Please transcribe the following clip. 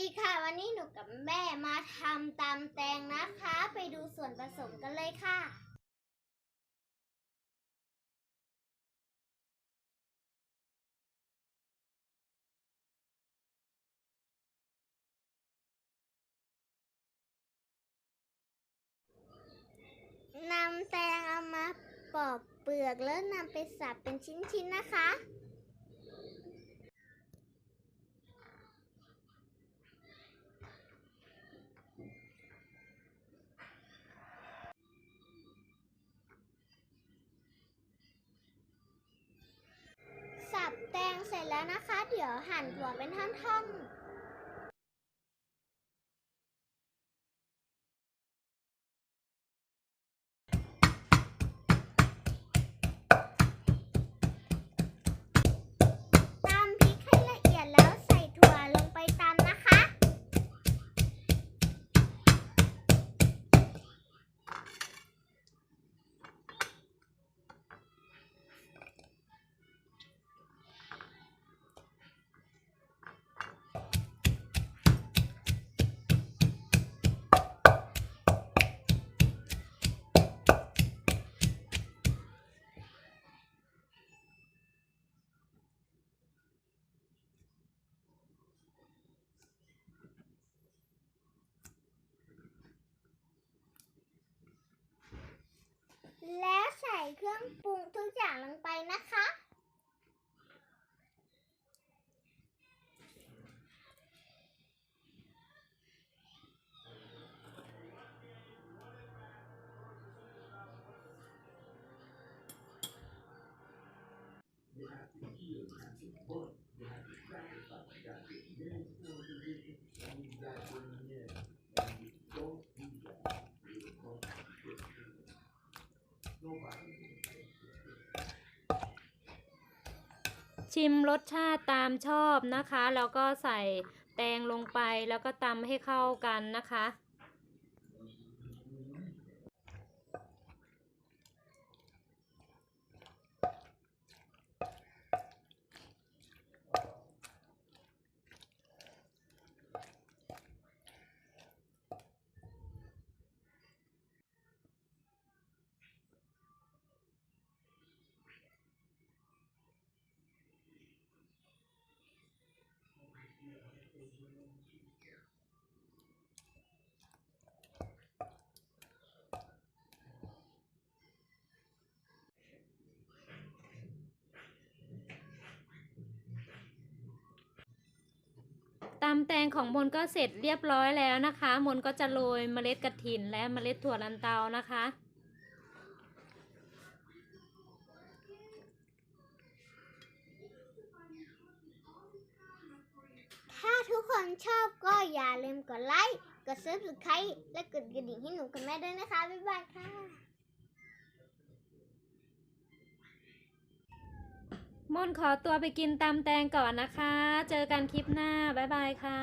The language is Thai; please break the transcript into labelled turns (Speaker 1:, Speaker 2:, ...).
Speaker 1: ดีค่ะ วันนี้หนูกับแม่มาทำตำแตงนะคะ ไปดูส่วนผสมกันเลยค่ะ นำแตงเอามาปอกเปลือกแล้วนำไปสับเป็นชิ้นๆนะคะ สับแตง เสร็จแล้วนะคะ เดี๋ยวหั่นหัวเป็นท่อนๆ เครื่องปรุงทุกอย่างลงไปนะคะ
Speaker 2: ชิมรสชาติตามชอบนะคะ แล้วก็ใส่แตงลงไปแล้วก็ตำให้เข้ากันนะคะำแตงของมนก็เสร็จเรียบร้อยแล้วนะคะ มนก็จะโรยเมล็ดกระถินและเมล็ดถั่วลันเตานะคะ
Speaker 1: ถ้าทุกคนชอบก็อย่าลืมกดไลค์ กด subscribe และกดกระดิ่งให้หนูกับแม่ด้วยนะคะ บ๊ายบายค่ะ
Speaker 2: มนขอตัวไปกินตำแตงก่อนนะคะ เจอกันคลิปหน้า บ๊ายบายค่ะ